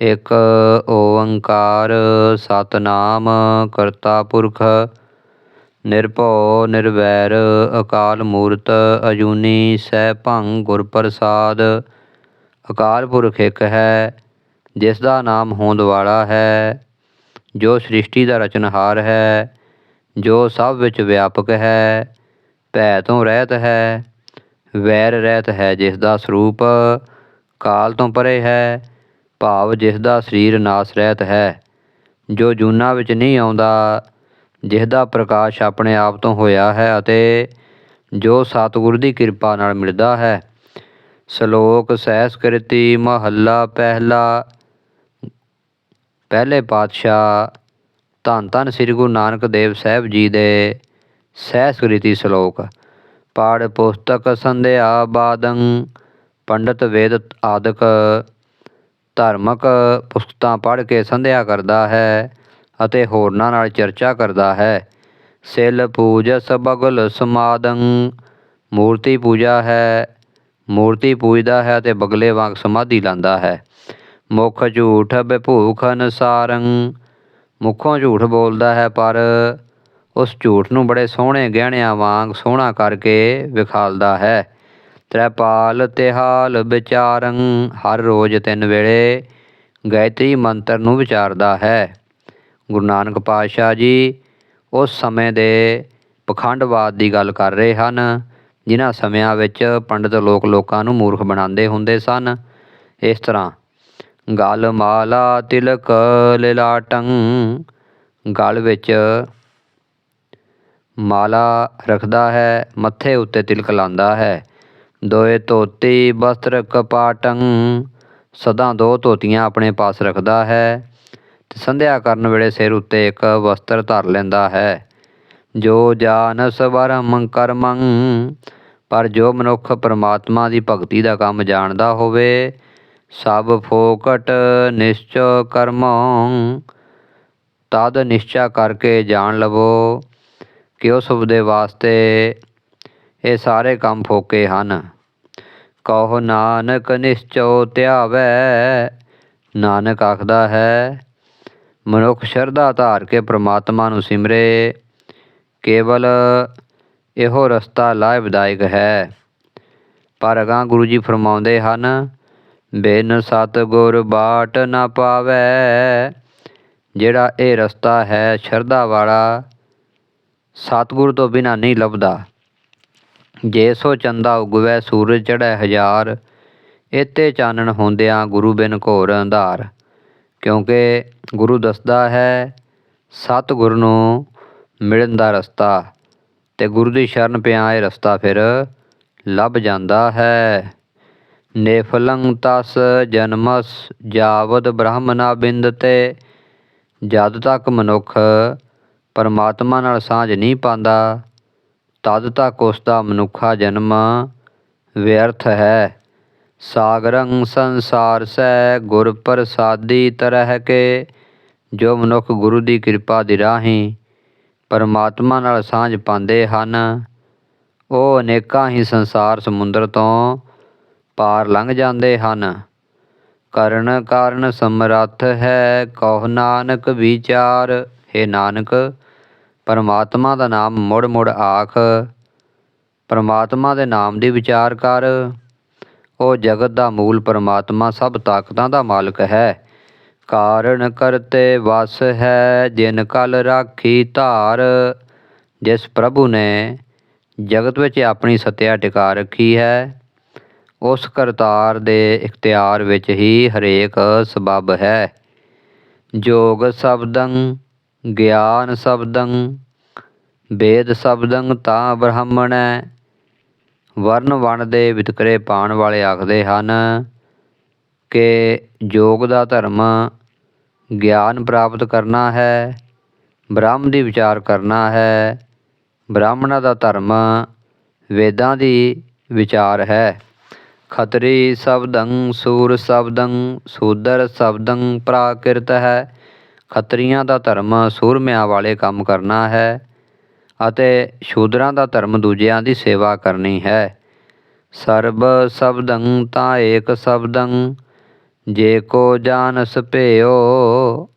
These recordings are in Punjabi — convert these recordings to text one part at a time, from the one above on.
ਇੱਕ ਓੰਕਾਰ ਸਤਨਾਮ ਕਰਤਾ ਪੁਰਖ, ਨਿਰਭਉ ਨਿਰਵੈਰ ਅਕਾਲ ਮੂਰਤ ਅਜੂਨੀ ਸੈਭੰ ਗੁਰ ਪ੍ਰਸਾਦ। ਅਕਾਲ ਪੁਰਖ ਇੱਕ ਹੈ, ਜਿਸ ਦਾ ਨਾਮ ਹੋਂਦ ਵਾਲਾ ਹੈ, ਜੋ ਸ੍ਰਿਸ਼ਟੀ ਦਾ ਰਚਨਹਾਰ ਹੈ, ਜੋ ਸਭ ਵਿੱਚ ਵਿਆਪਕ ਹੈ, ਭੈ ਤੋਂ ਰਹਿਤ ਹੈ, ਵੈਰ ਰਹਿਤ ਹੈ ਜਿਸ ਦਾ ਸਰੂਪ ਕਾਲ ਤੋਂ ਪਰੇ ਹੈ ਭਾਵ ਜਿਸਦਾ ਸਰੀਰ ਨਾਸ ਰਹਿਤ ਹੈ, ਜੋ ਜੂਨਾ ਵਿੱਚ ਨਹੀਂ ਆਉਂਦਾ, ਜਿਸਦਾ ਪ੍ਰਕਾਸ਼ ਆਪਣੇ ਆਪ ਤੋਂ ਹੋਇਆ ਹੈ ਅਤੇ ਜੋ ਸਤਿਗੁਰ ਦੀ ਕਿਰਪਾ ਨਾਲ ਮਿਲਦਾ ਹੈ। ਸ਼ਲੋਕ ਸਹਿਸਕ੍ਰਿਤੀ ਮਹੱਲਾ ਪਹਿਲਾ, ਪਹਿਲੇ ਪਾਤਸ਼ਾਹ ਧੰਨ ਧੰਨ ਸ੍ਰੀ ਗੁਰੂ ਨਾਨਕ ਦੇਵ ਸਾਹਿਬ ਜੀ ਦੇ ਸਹਿਸਕ੍ਰਿਤੀ ਸ਼ਲੋਕ ਪਾੜ ਪੁਸਤਕ ਸੰਧਿਆ ਬਾਦੰ, ਪੰਡਤ ਵੇਦ ਆਦਿਕ ਧਾਰਮਿਕ ਪੁਸਤਕਾਂ ਪੜ੍ਹ ਕੇ ਸੰਧਿਆ ਕਰਦਾ ਹੈ ਅਤੇ ਹੋਰਨਾਂ ਨਾਲ ਚਰਚਾ ਕਰਦਾ ਹੈ। ਸਿਲ ਪੂਜਸ ਬਗਲ ਸਮਾਦੰ, ਮੂਰਤੀ ਪੂਜਾ ਹੈ, ਮੂਰਤੀ ਪੂਜਦਾ ਹੈ ਅਤੇ ਬਗਲੇ ਵਾਂਗ ਸਮਾਧੀ ਲਾਂਦਾ ਹੈ। ਮੁਖ ਝੂਠ ਬਿਭੂਖ ਅਨਸਾਰੰ ਮੁਖੋਂ ਝੂਠ ਬੋਲਦਾ ਹੈ ਪਰ ਉਸ ਝੂਠ ਨੂੰ ਬੜੇ ਸੋਹਣੇ ਗਹਿਣਿਆਂ ਵਾਂਗ ਸੋਹਣਾ ਕਰਕੇ ਵਿਖਾਲਦਾ ਹੈ। ਤ੍ਰੈਪਾਲ ਤਿਹਾਲ ਵਿਚਾਰੰ, ਹਰ ਰੋਜ਼ ਤਿੰਨ ਵੇਲੇ ਗਾਇਤਰੀ ਮੰਤਰ ਨੂੰ ਵਿਚਾਰਦਾ ਹੈ। ਗੁਰੂ ਨਾਨਕ ਪਾਤਸ਼ਾਹ ਜੀ ਉਸ ਸਮੇਂ ਦੇ ਪਖੰਡਵਾਦ ਦੀ ਗੱਲ ਕਰ ਰਹੇ ਹਨ, ਜਿਨ੍ਹਾਂ ਸਮਿਆਂ ਵਿੱਚ ਪੰਡਤ ਲੋਕ ਲੋਕਾਂ ਨੂੰ ਮੂਰਖ ਬਣਾਉਂਦੇ ਹੁੰਦੇ ਸਨ। ਇਸ ਤਰ੍ਹਾਂ ਗਲ ਮਾਲਾ ਤਿਲਕ ਲਿਲਾਟੰ, ਗਲ ਵਿੱਚ ਮਾਲਾ ਰੱਖਦਾ ਹੈ, ਮੱਥੇ ਉੱਤੇ ਤਿਲਕ ਲਾਉਂਦਾ ਹੈ। ਦੋਏ ਧੋਤੀ ਵਸਤਰ ਕਪਾਟੰ, ਸਦਾ ਦੋ ਧੋਤੀਆਂ ਆਪਣੇ ਪਾਸ ਰੱਖਦਾ ਹੈ, ਤੇ ਸੰਧਿਆ ਕਰਨ ਵੇਲੇ ਸਿਰ ਉੱਤੇ ਇੱਕ ਵਸਤਰ ਧਰ ਲੈਂਦਾ ਹੈ। ਜੋ ਜਾਨ ਸਵਰਮ ਕਰਮੰ, ਪਰ ਜੋ ਮਨੁੱਖ ਪਰਮਾਤਮਾ ਦੀ ਭਗਤੀ ਦਾ ਕੰਮ ਜਾਣਦਾ ਹੋਵੇ, ਸਭ ਫੋਕਟ ਨਿਸ਼ਚੈ ਕਰਮੰ। ਤਦ ਨਿਸ਼ਚਾ ਕਰਕੇ ਜਾਣ ਲਵੋ ਕਿ ਉਸ ਦੇ ਵਾਸਤੇ ਇਹ ਸਾਰੇ ਕੰਮ ਫੋਕੇ ਹਨ। ਕਹੋ ਨਾਨਕ ਨਿਸਚੋ ਧਿਆਵੈ, ਨਾਨਕ ਆਖਦਾ ਹੈ, ਮਨੁੱਖ ਸ਼ਰਧਾ ਧਾਰ ਕੇ ਪ੍ਰਮਾਤਮਾ ਨੂੰ ਸਿਮਰੇ, ਕੇਵਲ ਇਹੋ ਰਸਤਾ ਲਾਭਦਾਇਕ ਹੈ। ਪਰ ਅਗਾਂ ਗੁਰੂ ਜੀ ਫਰਮਾਉਂਦੇ ਹਨ, ਬਿਨ ਸਤ ਗੁਰ ਬਾਟ ਨਾ ਪਾਵੈ, ਜਿਹੜਾ ਇਹ ਰਸਤਾ ਹੈ ਸ਼ਰਧਾ ਵਾਲਾ, ਸਤਿਗੁਰ ਤੋਂ ਬਿਨਾ ਨਹੀਂ ਲੱਭਦਾ। ਜੇ ਸੋ ਚੰਦਾ ਉਗਵੈ ਸੂਰਜ ਚੜ੍ਹੈ ਹਜ਼ਾਰ ਇਤੇ ਚਾਨਣ ਹੁੰਦਿਆਂ ਗੁਰੂ ਬਿਨ ਘੋਰ ਅੰਧਾਰ। ਕਿਉਂਕਿ ਗੁਰੂ ਦੱਸਦਾ ਹੈ, ਸਤਿਗੁਰ ਨੂੰ ਮਿਲਣ ਦਾ ਰਸਤਾ ਤੇ ਗੁਰੂ ਦੀ ਸ਼ਰਨ ਪਿਆ ਇਹ ਰਸਤਾ ਫਿਰ ਲੱਭ ਜਾਂਦਾ ਹੈ। ਨੇਫਲੰ ਤਸ ਜਨਮਸ, ਜਾਵਦ ਬ੍ਰਹਮਨਾ ਬਿੰਦ ਤੇ। ਜਦ ਤੱਕ ਮਨੁੱਖ ਪਰਮਾਤਮਾ ਨਾਲ ਸਾਂਝ ਨਹੀਂ ਪਾਉਂਦਾ ਤਦ ਤੱਕ ਉਸ ਦਾ ਮਨੁੱਖਾ ਜਨਮ ਵਿਅਰਥ ਹੈ। ਸਾਗਰੰ ਸੰਸਾਰ ਸੈ ਗੁਰ ਪ੍ਰਸਾਦੀ ਤਰਹਿ ਕੇ, ਜੋ ਮਨੁੱਖ ਗੁਰੂ ਦੀ ਕਿਰਪਾ ਦੀ ਰਾਹੀਂ ਪਰਮਾਤਮਾ ਨਾਲ ਸਾਂਝ ਪਾਉਂਦੇ ਹਨ, ਉਹ ਅਨੇਕਾਂ ਹੀ ਸੰਸਾਰ ਸਮੁੰਦਰ ਤੋਂ ਪਾਰ ਲੰਘ ਜਾਂਦੇ ਹਨ। ਕਰਨ ਕਾਰਨ ਸਮਰੱਥ ਹੈ ਕਹੁ ਨਾਨਕ ਵਿਚਾਰ, ਹੈ ਨਾਨਕ ਪਰਮਾਤਮਾ ਦਾ ਨਾਮ ਮੁੜ ਮੁੜ ਆਖ। ਪਰਮਾਤਮਾ ਦੇ ਨਾਮ ਦੀ ਵਿਚਾਰ ਕਰ। ਉਹ ਜਗਤ ਦਾ ਮੂਲ ਪਰਮਾਤਮਾ ਸਭ ਤਾਕਤਾਂ ਦਾ ਮਾਲਕ ਹੈ। ਕਾਰਨ ਕਰਤੇ ਵਸ ਹੈ ਜਿਨ ਕਲ ਰਾਖੀ ਧਾਰ। ਜਿਸ ਪ੍ਰਭੂ ਨੇ ਜਗਤ ਵਿੱਚ ਆਪਣੀ ਸਤਿਆ ਟਿਕਾ ਰੱਖੀ ਹੈ, ਉਸ ਕਰਤਾਰ ਦੇ ਇਖਤਿਆਰ ਵਿੱਚ ਹੀ ਹਰੇਕ ਸਬਬ ਹੈ। ਜੋਗ ਸ਼ਬਦੰ ਗਿਆਨ ਸ਼ਬਦੰ, ਵੇਦ ਸ਼ਬਦੰ ਤਾਂ ਬ੍ਰਹਮਣੈ। ਵਰਨ ਵਣ ਦੇ ਵਿਤਕਰੇ ਪਾਣ ਵਾਲੇ ਆਖਦੇ ਹਨ ਕਿ ਯੋਗ ਦਾ ਧਰਮ ਗਿਆਨ ਪ੍ਰਾਪਤ ਕਰਨਾ ਹੈ, ਬ੍ਰਹਮ ਦੀ ਵਿਚਾਰ ਕਰਨਾ ਹੈ। ਬ੍ਰਾਹਮਣਾਂ ਦਾ ਧਰਮ ਵੇਦਾਂ ਦੀ ਵਿਚਾਰ ਹੈ। ਖਤਰੀ ਸ਼ਬਦੰ, ਸੂਰ ਸ਼ਬਦੰ, ਸੂਦਰ ਸ਼ਬਦੰ ਪ੍ਰਾਕਿਰਤ ਹੈ। ਖੱਤਰੀਆਂ ਦਾ ਧਰਮ ਸੂਰਮਿਆਂ ਵਾਲੇ ਕੰਮ ਕਰਨਾ ਹੈ ਅਤੇ ਸ਼ੂਦਰਾਂ ਦਾ ਧਰਮ ਦੂਜਿਆਂ ਦੀ ਸੇਵਾ ਕਰਨੀ ਹੈ। ਸਰਬ ਸ਼ਬਦੰ ਤਾਂ ਏਕ ਸ਼ਬਦੰ, ਜੇ ਕੋ ਜਾਣਸ ਭਿਓ,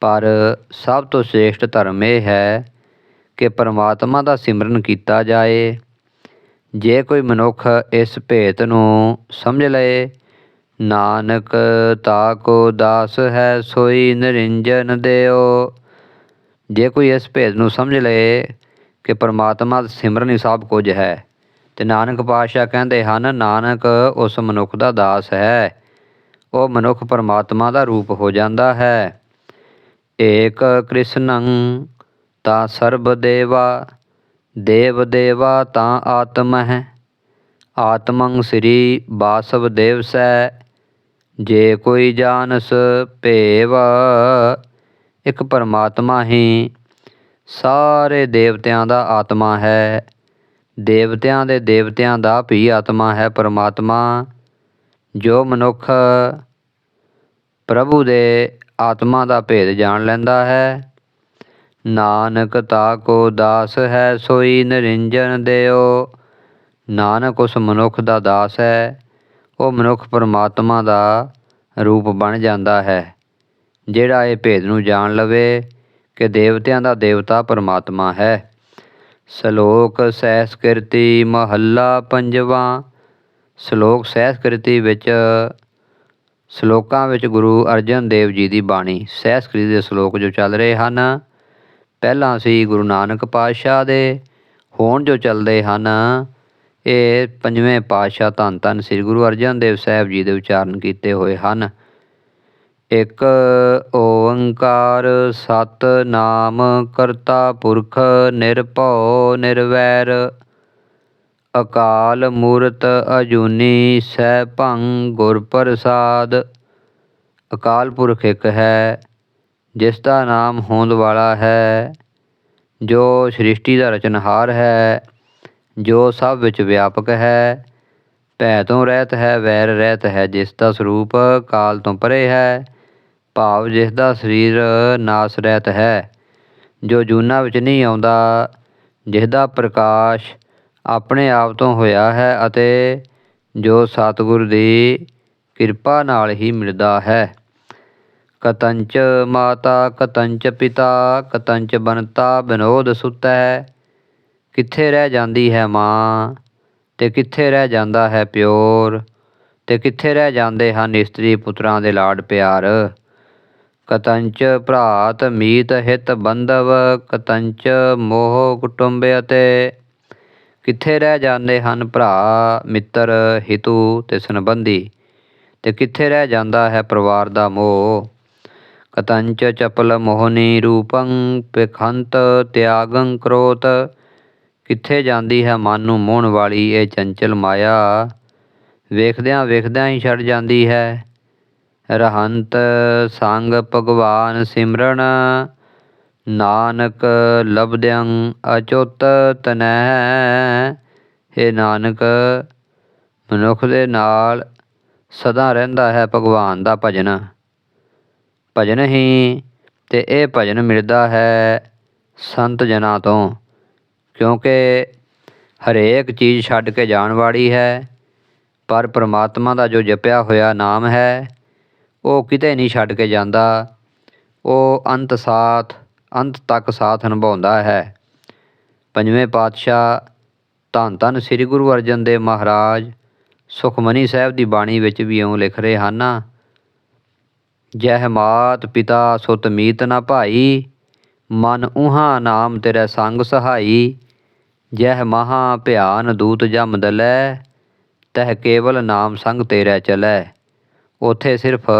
ਪਰ ਸਭ ਤੋਂ ਸ੍ਰੇਸ਼ਟ ਧਰਮ ਇਹ ਹੈ ਕਿ ਪਰਮਾਤਮਾ ਦਾ ਸਿਮਰਨ ਕੀਤਾ ਜਾਏ। ਜੇ ਕੋਈ ਮਨੁੱਖ ਇਸ ਭੇਤ ਨੂੰ ਸਮਝ ਲਏ ਨਾਨਕ, ਤਾ ਕੋ ਦਾਸ ਹੈ ਸੋਈ ਨਿਰੰਜਨ ਦਿਓ। ਜੇ ਕੋਈ ਇਸ ਭੇਦ ਨੂੰ ਸਮਝ ਲਏ ਕਿ ਪਰਮਾਤਮਾ ਦਾ ਸਿਮਰਨ ਹੀ ਸਭ ਕੁਝ ਹੈ, ਤੇ ਨਾਨਕ ਪਾਤਸ਼ਾਹ ਕਹਿੰਦੇ ਹਨ, ਨਾਨਕ, ਉਸ ਮਨੁੱਖ ਦਾ ਦਾਸ ਹੈ। ਉਹ ਮਨੁੱਖ ਪਰਮਾਤਮਾ ਦਾ ਰੂਪ ਹੋ ਜਾਂਦਾ ਹੈ। ਏਕ ਕ੍ਰਿਸ਼ਨੰ ਤਾਂ ਸਰਬ ਦੇਵਾ, ਦੇਵ ਦੇਵਾ ਤਾਂ ਆਤਮ ਹੈ ਆਤਮੰ ਸ੍ਰੀ ਬਾਸਵ ਦੇਵ ਸੈ ਜੇ ਕੋਈ ਜਾਣਸ ਭੇਵ, ਇੱਕ ਪਰਮਾਤਮਾ ਹੀ। ਸਾਰੇ ਦੇਵਤਿਆਂ ਦਾ ਆਤਮਾ ਹੈ। ਦੇਵਤਿਆਂ ਦੇ ਦੇਵਤਿਆਂ ਦਾ ਵੀ ਆਤਮਾ ਹੈ ਪਰਮਾਤਮਾ। ਜੋ ਮਨੁੱਖ ਪ੍ਰਭੂ ਦੇ ਆਤਮਾ ਦਾ ਭੇਦ ਜਾਣ ਲੈਂਦਾ ਹੈ। ਨਾਨਕ ਤਾ ਕੋ ਦਾਸ ਹੈ, ਸੋਈ ਨਿਰੰਜਨ ਦਿਓ। ਨਾਨਕ ਉਸ ਮਨੁੱਖ ਦਾ ਦਾਸ ਹੈ। ਉਹ ਮਨੁੱਖ ਪਰਮਾਤਮਾ ਦਾ ਰੂਪ ਬਣ ਜਾਂਦਾ ਹੈ, ਜਿਹੜਾ ਇਹ ਭੇਦ ਨੂੰ ਜਾਣ ਲਵੇ ਕਿ ਦੇਵਤਿਆਂ ਦਾ ਦੇਵਤਾ ਪਰਮਾਤਮਾ ਹੈ। ਸ਼ਲੋਕ ਸਹਿਸਕ੍ਰਿਤੀ ਮਹੱਲਾ ਪੰਜਵਾਂ। ਸ਼ਲੋਕ ਸਹਿਸਕ੍ਰਿਤੀ ਵਿੱਚ ਸ਼ਲੋਕਾਂ ਵਿੱਚ ਗੁਰੂ ਅਰਜਨ ਦੇਵ ਜੀ ਦੀ ਬਾਣੀ, ਸਹਿਸਕ੍ਰਿਤੀ ਦੇ ਸ਼ਲੋਕ ਜੋ ਚੱਲ ਰਹੇ ਹਨ, ਪਹਿਲਾਂ ਅਸੀਂ ਗੁਰੂ ਨਾਨਕ ਪਾਤਸ਼ਾਹ ਦੇ, ਹੋਣ ਜੋ ਚੱਲਦੇ ਹਨ ਇਹ ਪੰਜਵੇਂ ਪਾਤਸ਼ਾਹ ਧੰਨ ਧੰਨ ਸ੍ਰੀ ਗੁਰੂ ਅਰਜਨ ਦੇਵ ਸਾਹਿਬ ਜੀ ਦੇ ਉਚਾਰਨ ਕੀਤੇ ਹੋਏ ਹਨ। ਇੱਕ ਓੰਕਾਰ ਸਤ ਨਾਮ ਕਰਤਾ ਪੁਰਖ ਨਿਰਭਉ ਨਿਰਵੈਰ, ਅਕਾਲ ਮੂਰਤ ਅਜੂਨੀ ਸੈਭੰ ਗੁਰ ਪ੍ਰਸਾਦ। ਅਕਾਲ ਪੁਰਖ ਇੱਕ ਹੈ, ਜਿਸ ਦਾ ਨਾਮ ਹੋਂਦ ਵਾਲਾ ਹੈ, ਜੋ ਸ੍ਰਿਸ਼ਟੀ ਦਾ ਰਚਨਹਾਰ ਹੈ। ਜੋ ਸਭ ਵਿੱਚ ਵਿਆਪਕ ਹੈ, ਭੈ ਤੋਂ ਰਹਿਤ ਹੈ, ਵੈਰ ਰਹਿਤ ਹੈ, ਜਿਸ ਦਾ ਸਰੂਪ ਕਾਲ ਤੋਂ ਪਰੇ ਹੈ, ਭਾਵ ਜਿਸ ਦਾ ਸਰੀਰ ਨਾਸ ਰਹਿਤ ਹੈ। ਜੋ ਜੂਨਾ ਵਿੱਚ ਨਹੀਂ ਆਉਂਦਾ, ਜਿਸ ਦਾ ਪ੍ਰਕਾਸ਼ ਆਪਣੇ ਆਪ ਤੋਂ ਹੋਇਆ ਹੈ ਅਤੇ ਜੋ ਸਤਿਗੁਰ ਦੀ ਕਿਰਪਾ ਨਾਲ ਹੀ ਮਿਲਦਾ ਹੈ। ਕਤੰਚ ਮਾਤਾ, ਕਤੰਚ ਪਿਤਾ, ਕਤੰਚ ਬਨਤਾ ਬਿਨੋਦ ਸੁਤੈ ਕਿੱਥੇ ਰਹਿ ਜਾਂਦੀ ਹੈ ਮਾਂ ਤੇ ਕਿੱਥੇ ਰਹਿ ਜਾਂਦਾ ਹੈ ਪਿਓਰ ਤੇ ਕਿੱਥੇ ਰਹਿ ਜਾਂਦੇ ਹਨ ਇਸਤਰੀ ਪੁੱਤਰਾਂ ਦੇ ਲਾਡ ਪਿਆਰ? ਕਤੰਚ ਭਰਾਤ ਮੀਤ ਹਿਤ ਬੰਧਵ, ਕਤੰਚ ਮੋਹ ਕੁਟੁੰਬ ਅਤੇ ਕਿੱਥੇ ਰਹਿ ਜਾਂਦੇ ਹਨ ਭਰਾ ਮਿੱਤਰ, ਹਿਤੂ ਤੇ ਸੰਬੰਧੀ ਤੇ ਕਿੱਥੇ ਰਹਿ ਜਾਂਦਾ ਹੈ ਪਰਿਵਾਰ ਦਾ ਮੋਹ? ਕਤੰਚ ਚਪਲ ਮੋਹਨੀ ਰੂਪੰ ਪਖੰਤ ਤਿਆਗੰ ਕਰੋਤ ਕਿੱਥੇ ਜਾਂਦੀ ਹੈ ਮਨ ਨੂੰ ਮੋਹਣ ਵਾਲੀ ਇਹ ਚੰਚਲ ਮਾਇਆ? ਵੇਖਦਿਆਂ ਵੇਖਦਿਆਂ ਹੀ ਛੱਡ ਜਾਂਦੀ ਹੈ। ਰਹੰਤ ਸੰਗ ਭਗਵਾਨ ਸਿਮਰਨ, ਨਾਨਕ ਲਬਦਿਆਂ ਅਚੁੱਤ ਤਨੈ। ਇਹ ਨਾਨਕ, ਮਨੁੱਖ ਦੇ ਨਾਲ ਸਦਾ ਰਹਿੰਦਾ ਹੈ ਭਗਵਾਨ ਦਾ ਭਜਨ। ਭਜਨ ਹੀ ਤੇ ਇਹ ਭਜਨ ਮਿਲਦਾ ਹੈ ਸੰਤ ਜਨਾਂ ਤੋਂ। ਕਿਉਂਕਿ ਹਰੇਕ ਚੀਜ਼ ਛੱਡ ਕੇ ਜਾਣ ਵਾਲੀ ਹੈ, ਪਰ ਪ੍ਰਮਾਤਮਾ ਦਾ ਜੋ ਜਪਿਆ ਹੋਇਆ ਨਾਮ ਹੈ, ਉਹ ਕਿਤੇ ਨਹੀਂ ਛੱਡ ਕੇ ਜਾਂਦਾ। ਉਹ ਅੰਤ ਸਾਥ, ਅੰਤ ਤੱਕ ਸਾਥ ਨਿਭਾਉਂਦਾ ਹੈ। ਪੰਜਵੇਂ ਪਾਤਸ਼ਾਹ ਧੰਨ ਧੰਨ ਸ੍ਰੀ ਗੁਰੂ ਅਰਜਨ ਦੇਵ ਮਹਾਰਾਜ ਸੁਖਮਨੀ ਸਾਹਿਬ ਦੀ ਬਾਣੀ ਵਿੱਚ ਵੀ ਇਉਂ ਲਿਖ ਰਹੇ ਹਨ, ਜਹ ਮਾਤ ਪਿਤਾ ਸੁਤ ਮੀਤ ਨਾ ਭਾਈ, ਮਨ ਉਹਾਂ ਨਾਮ ਤੇਰੇ ਸੰਗ ਸਹਾਈ ਜਹ ਮਹਾ ਭਿਆਨ ਦੂਤ ਜਮ ਦਲੈ, ਤਹ ਕੇਵਲ ਨਾਮ ਸੰਗ ਤੇਰੇ ਚਲੈ। ਉਥੇ ਸਿਰਫ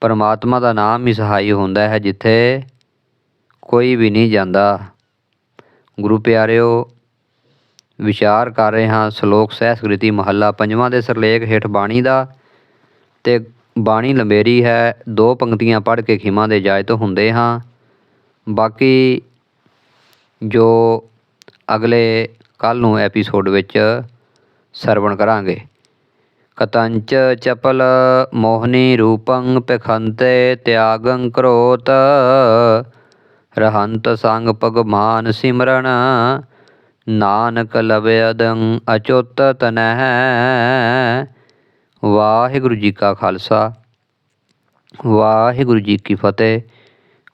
ਪਰਮਾਤਮਾ ਦਾ ਨਾਮ ਹੀ ਸਹਾਈ ਹੁੰਦਾ ਹੈ, ਜਿੱਥੇ ਕੋਈ ਵੀ ਨਹੀਂ ਜਾਂਦਾ। ਗੁਰੂ ਪਿਆਰਿਓ, ਵਿਚਾਰ ਕਰ ਰਹੇ ਹਾਂ, ਸ਼ਲੋਕ ਸਹਿਸਕ੍ਰਿਤੀ ਮਹੱਲਾ ਪੰਜਵਾਂ ਦੇ ਸਰਲੇਖ ਹੇਠ ਬਾਣੀ ਦਾ, ਤੇ ਬਾਣੀ ਲੰਬੇਰੀ ਹੈ, ਦੋ ਪੰਕਤੀਆਂ ਪੜ੍ਹ ਕੇ ਖਿਮਾ ਦੇ ਇਜਾਜ਼ਤ ਹੁੰਦੇ ਹਾਂ। ਬਾਕੀ ਜੋ ਅਗਲੇ ਕੱਲ੍ਹ ਨੂੰ ਐਪੀਸੋਡ ਵਿੱਚ ਸਰਵਣ ਕਰਾਂਗੇ। ਕਤੰਚ ਚਪਲ ਮੋਹਨੀ ਰੂਪੰ ਪਖੰਤੇ ਤਿਆਗੰ ਕਰੋਤ। ਰਹੰਤ ਸੰਗ ਭਗਵਾਨ ਸਿਮਰਨ, ਨਾਨਕ ਲਵਿਅਦੰ ਅਚੁੱਤ ਤਨਹਿ। ਵਾਹਿਗੁਰੂ ਜੀ ਕਾ ਖਾਲਸਾ, ਵਾਹਿਗੁਰੂ ਜੀ ਕੀ ਫਤਿਹ।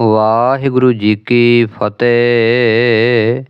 ਵਾਹਿਗੁਰੂ ਜੀ ਕੀ ਫਤਿਹ।